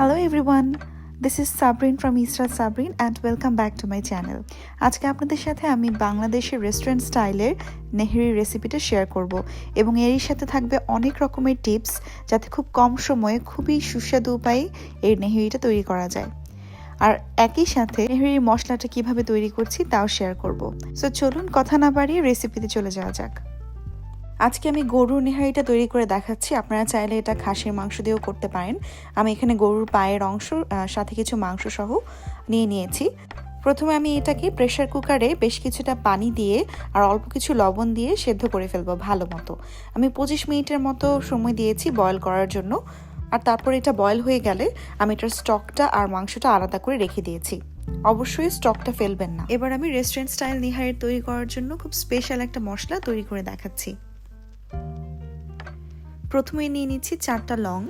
Hello everyone this is Sabrin from Israt Sabrin and welcome back to my channel আজকে আপনাদের সাথে আমি বাংলাদেশের রেস্টুরেন্ট স্টাইলের নেহেরির রেসিপিটা শেয়ার করব এবং এরই সাথে থাকবে অনেক রকমের টিপস যাতে খুব কম সময়ে খুবই সুস্বাদু উপায়ে এই নেহেরিটা তৈরি করা যায়। আর একই সাথে নেহেরির মশলাটা কীভাবে তৈরি করছি তাও শেয়ার করব। সো চলুন কথা না বাড়িয়ে রেসিপিতে চলে যাওয়া যাক। আজকে আমি গরুর নেহারিটা তৈরি করে দেখাচ্ছি। আপনারা চাইলে এটা খাসির মাংস দিয়েও করতে পারেন। আমি এখানে গরুর পায়ের অংশ সাথে কিছু মাংস সহ নিয়ে নিয়েছি। প্রথমে আমি এটাকে প্রেশার কুকারে বেশ কিছুটা পানি দিয়ে আর অল্প কিছু লবণ দিয়ে সেদ্ধ করে ফেলব ভালো মতো। আমি পঁচিশ মিনিটের মতো সময় দিয়েছি বয়ল করার জন্য। আর তারপর এটা বয়ল হয়ে গেলে আমি এটার স্টকটা আর মাংসটা আলাদা করে রেখে দিয়েছি। অবশ্যই স্টকটা ফেলবেন না। এবার আমি রেস্টুরেন্ট স্টাইল নিহারের তৈরি করার জন্য খুব স্পেশাল একটা মশলা তৈরি করে দেখাচ্ছি। প্রথমে নিয়ে নিচ্ছি চারটা লং।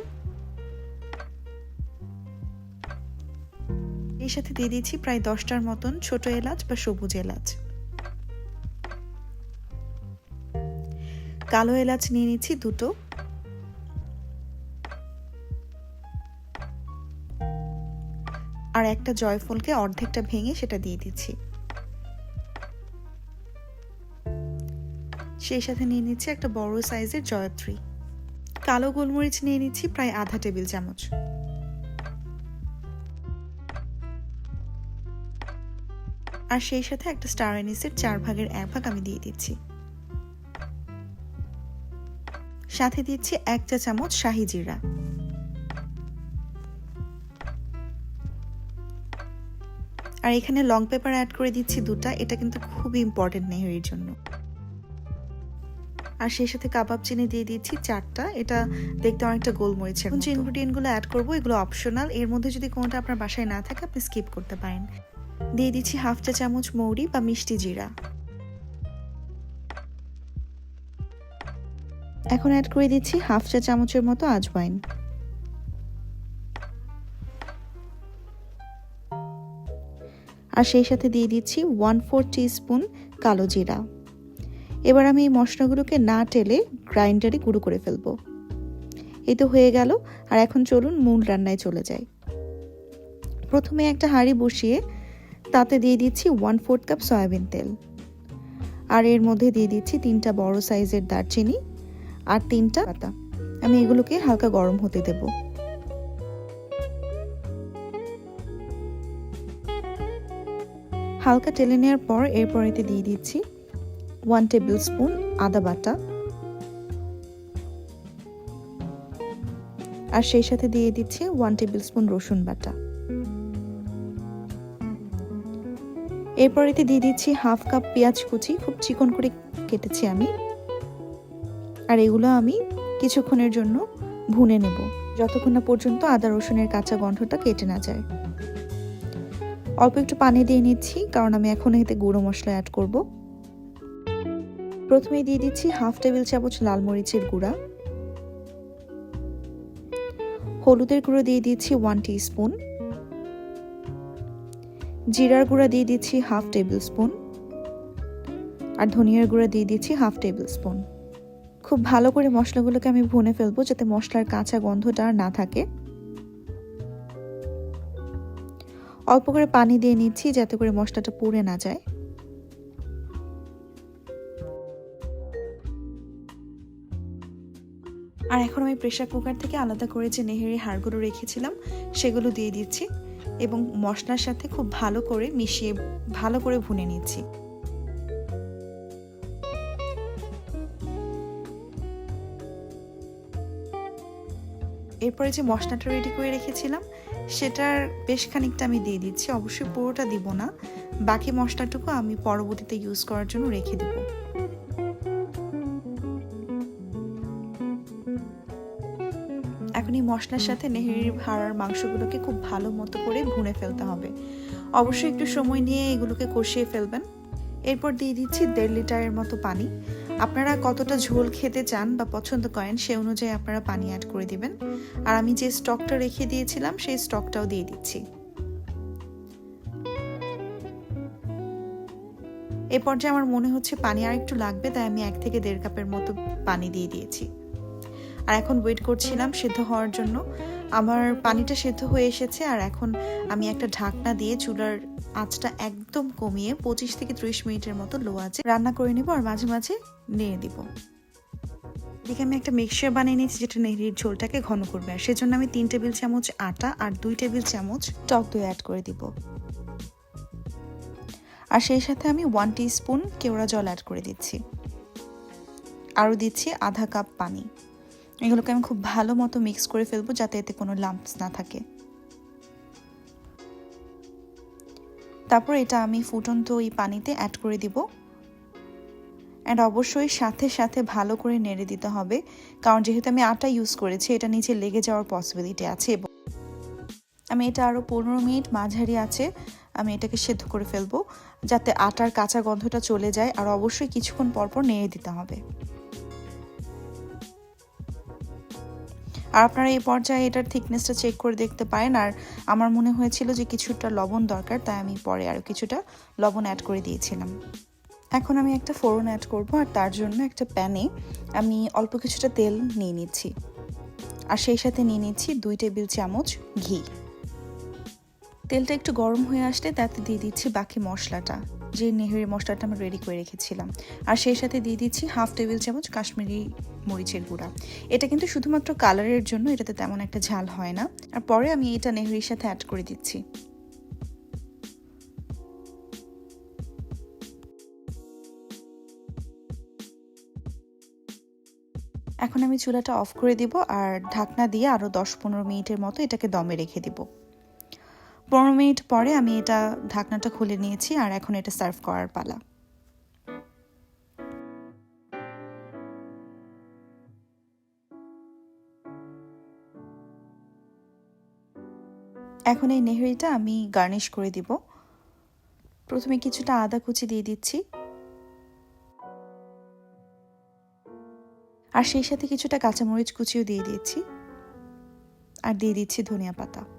এর সাথে দিয়ে দিচ্ছি প্রায় দশটার মতন ছোট এলাচ বা সবুজ এলাচ। কালো এলাচ নিয়ে নিচ্ছি দুটো। আর একটা জয়ফলকে অর্ধেকটা ভেঙে সেটা দিয়ে দিচ্ছি। সেই সাথে নিয়ে নিচ্ছি একটা বড় সাইজের জয়ত্রী। কালো গোলমরিচ নিয়ে নিচ্ছি প্রায় আধা টেবিল চামচ। আর সেই সাথে একটা স্টার এনিসের চার ভাগের এক ভাগ আমি দিয়ে দিচ্ছি। সাথে দিচ্ছি এক চা চামচ শাহি জিরা। আর এখানে লং পেপার অ্যাড করে দিচ্ছি দুটা, এটা কিন্তু খুবই ইম্পর্টেন্ট নেহেরির জন্য। আর সেই সাথে কাবাব চিনি দিয়ে দিচ্ছি চারটা। এটা দেখতে অনেকটা গোলমরিচ এখন যে ইনগ্রিডিয়েন্টগুলো অ্যাড করব এগুলো অপশনাল এর মধ্যে যদি কোনোটা আপনার বাসায় না থাকে আপনি স্কিপ করতে পারেন। দিয়ে দিচ্ছি হাফ চা চামচ মৌরি বা মিষ্টি জিরা। এখন অ্যাড করে দিচ্ছি হাফ চা চামচের মতো আজওয়াইন। আর সেই সাথে দিয়ে দিচ্ছি ওয়ান ফোর স্পুন কালো জিরা। এবার আমি এই মশলাগুলোকে না টেলে গ্রাইন্ডারে গুঁড়ো করে ফেলব। এই তো হয়ে গেল, আর এখন চলুন মূল রান্নায় চলে যাই। প্রথমে একটা হাঁড়ি বসিয়ে তাতে দিয়ে দিচ্ছি ওয়ান ফোর্থ কাপ সয়াবিন তেল। আর এর মধ্যে দিয়ে দিচ্ছি তিনটা বড় সাইজের দারচিনি আর তিনটা পাতা। আমি এগুলোকে হালকা গরম হতে দেব। হালকা টেলে নেওয়ার পর এরপরেতে দিয়ে দিচ্ছি ওয়ান টেবিল স্পুন আদা বাটা। আর সেই সাথে দিয়ে দিচ্ছি ওয়ান টেবিল স্পুন রসুন বাটা। এরপরেতে দিয়ে দিচ্ছি হাফ কাপ পেঁয়াজ কুচি, খুব চিকন করে কেটেছি আমি। আর এগুলো আমি কিছুক্ষণের জন্য ভুনে নেব, যতক্ষণ না পর্যন্ত আদা রসুনের কাঁচা গন্ধটা কেটে না যায়। অল্প একটু পানি দিয়ে নিচ্ছি, কারণ আমি এখন এতে গুঁড়ো মশলা অ্যাড করব। প্রথমে দিয়ে দিচ্ছি হাফ টেবিল চামচ লাল মরিচের গুঁড়া। হলুদের গুঁড়ো দিয়ে দিচ্ছি ওয়ান স্পুন জিরার গুঁড়া দিয়ে দিচ্ছি হাফ টেবিল স্পুন আর ধনিয়ার গুঁড়া দিয়ে দিচ্ছি হাফ টেবিল স্পুন খুব ভালো করে মশলাগুলোকে আমি ভুনে ফেলব যাতে মশলার কাঁচা গন্ধটা আর না থাকে। অল্প করে পানি দিয়ে নিচ্ছি যাতে করে মশলাটা পুড়ে না যায়। আর এখন আমি প্রেশার কুকার থেকে আলাদা করে যে নেহেরি হাড়গুলো রেখেছিলাম, সেগুলো দিয়ে দিচ্ছি এবং মশলার সাথে খুব ভালো করে মিশিয়ে, ভালো করে ভুনে নিচ্ছি। এরপরে যে মশলাটা রেডি করে রেখেছিলাম, সেটার বেশ খানিকটা আমি দিয়ে দিচ্ছি। অবশ্যই পুরোটা দিব না। বাকি মশলাটুকু আমি পরবর্তীতে ইউজ করার জন্য রেখে দেবো। এই মশলার সাথে নেহেরির ভাড়ার মাংসগুলোকে খুব ভালো মতো করে ভুনে ফেলতে হবে। অবশ্যই একটু সময় নিয়ে এগুলোকে কষিয়ে ফেলবেন। এরপর দিয়ে দিচ্ছি দেড় লিটারের মতো পানি। আপনারা কতটা ঝোল খেতে চান বা পছন্দ করেন সে অনুযায়ী আপনারা পানি অ্যাড করে দিবেন। আর আমি যে স্টকটা রেখে দিয়েছিলাম, সেই স্টকটাও দিয়ে দিচ্ছি। এ পর্যায়ে আমার মনে হচ্ছে পানি আর একটু লাগবে, তাই আমি এক থেকে দেড় কাপের মতো পানি দিয়ে দিয়েছি। আর এখন ওয়েট করছিলাম সিদ্ধ হওয়ার জন্য। আমার পানিটা সেদ্ধ হয়ে এসেছে আর এখন আমি একটা ঢাকনা দিয়ে চুলার আঁচটা একদম কমিয়ে পঁচিশ থেকে ত্রিশ মিনিটের মতো লো আছে রান্না করে নিব আর মাঝে মাঝে নেড়ে দিব। এদিকে আমি একটা মিক্সচার বানিয়ে নিয়েছি যেটা নেহরির ঝোলটাকে ঘন করবে আর সেজন্য আমি তিন টেবিল চামচ আটা আর দুই টেবিল চামচ টক দই অ্যাড করে দিব। আর সেই সাথে আমি ওয়ান স্পুন কেওড়া জল অ্যাড করে দিচ্ছি। আরও দিচ্ছি আধা কাপ পানি। এগুলোকে আমি খুব ভালো মতো মিক্স করে ফেলব যাতে এতে কোনো লাম্পস না থাকে। তারপর এটা আমি ফুটন্ত এই পানিতে অ্যাড করে দিব। অ্যান্ড অবশ্যই সাথে সাথে ভালো করে নেড়ে দিতে হবে, কারণ যেহেতু আমি আটা ইউজ করেছি, এটা নিচে লেগে যাওয়ার পসিবিলিটি আছে এবং আমি এটা আরও পনেরো মিনিট মাঝারি আছে, আমি এটাকে সেদ্ধ করে ফেলব, যাতে আটার কাঁচা গন্ধটা চলে যায়, আর অবশ্যই কিছুক্ষণ পরপর নেড়ে দিতে হবে। আর আপনারা এই পর্যায়ে এটার থিকনেসটা চেক করে দেখতে পারেন। আর আমার মনে হয়েছিল যে কিছুটা লবণ দরকার, তাই আমি পরে আরও কিছুটা লবণ অ্যাড করে দিয়েছিলাম। এখন আমি একটা ফোরন অ্যাড করব, আর তার জন্য একটা প্যানে আমি অল্প কিছুটা তেল নিয়ে নিচ্ছি। আর সেই সাথে নিয়ে নিচ্ছি দুই টেবিল চামচ ঘি। তেলটা একটু গরম হয়ে আসলে তাতে দিয়ে দিচ্ছি বাকি মশলাটা। যে নেহেরি মশলাটা আমরা রেডি করে রেখেছিলাম। আর সেই সাথে দিয়ে দিচ্ছি হাফ টেবিল চামচ কাশ্মীরি মরিচের গুঁড়া। এটা কিন্তু শুধুমাত্র কালারের জন্য এটাতে তেমন একটা ঝাল হয় না। আর পরে আমি এটা নেহরির সাথে অ্যাড করে দিচ্ছি। এখন আমি চুলাটা অফ করে দিব আর ঢাকনা দিয়ে আরও দশ পনেরো মিনিটের মতো এটাকে দমে রেখে দিব। পনেরো মিনিট পরে আমি এটা ঢাকনাটা খুলে নিয়েছি আর এখন এটা সার্ভ করার পালা। এখন এই নেহরিটা আমি গার্নিশ করে দিব। প্রথমে কিছুটা আদা কুচি দিয়ে দিচ্ছি। আর সেই সাথে কিছুটা কাঁচামরিচ কুচিও দিয়ে দিচ্ছি। আর দিয়ে দিচ্ছি ধনিয়া পাতা।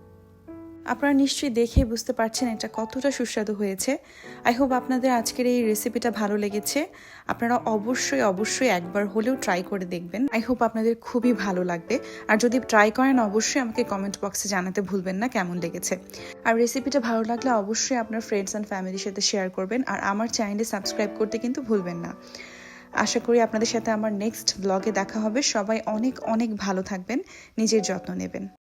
আপনারা নিশ্চয়ই দেখে বুঝতে পারছেন এটা কতটা সুস্বাদু হয়েছে। আই হোপ আপনাদের আজকের এই রেসিপিটা ভালো লেগেছে। আপনারা অবশ্যই অবশ্যই একবার হলেও ট্রাই করে দেখবেন। আই হোপ আপনাদের খুবই ভালো লাগবে। আর যদি ট্রাই করেন, অবশ্যই আমাকে কমেন্ট বক্সে জানাতে ভুলবেন না কেমন লেগেছে। আর রেসিপিটা ভালো লাগলে অবশ্যই আপনার ফ্রেন্ডস অ্যান্ড ফ্যামিলির সাথে শেয়ার করবেন। আর আমার চ্যানেলে সাবস্ক্রাইব করতে কিন্তু ভুলবেন না। আশা করি আপনাদের সাথে আমার নেক্সট ব্লগে দেখা হবে। সবাই অনেক অনেক ভালো থাকবেন। নিজের যত্ন নেবেন।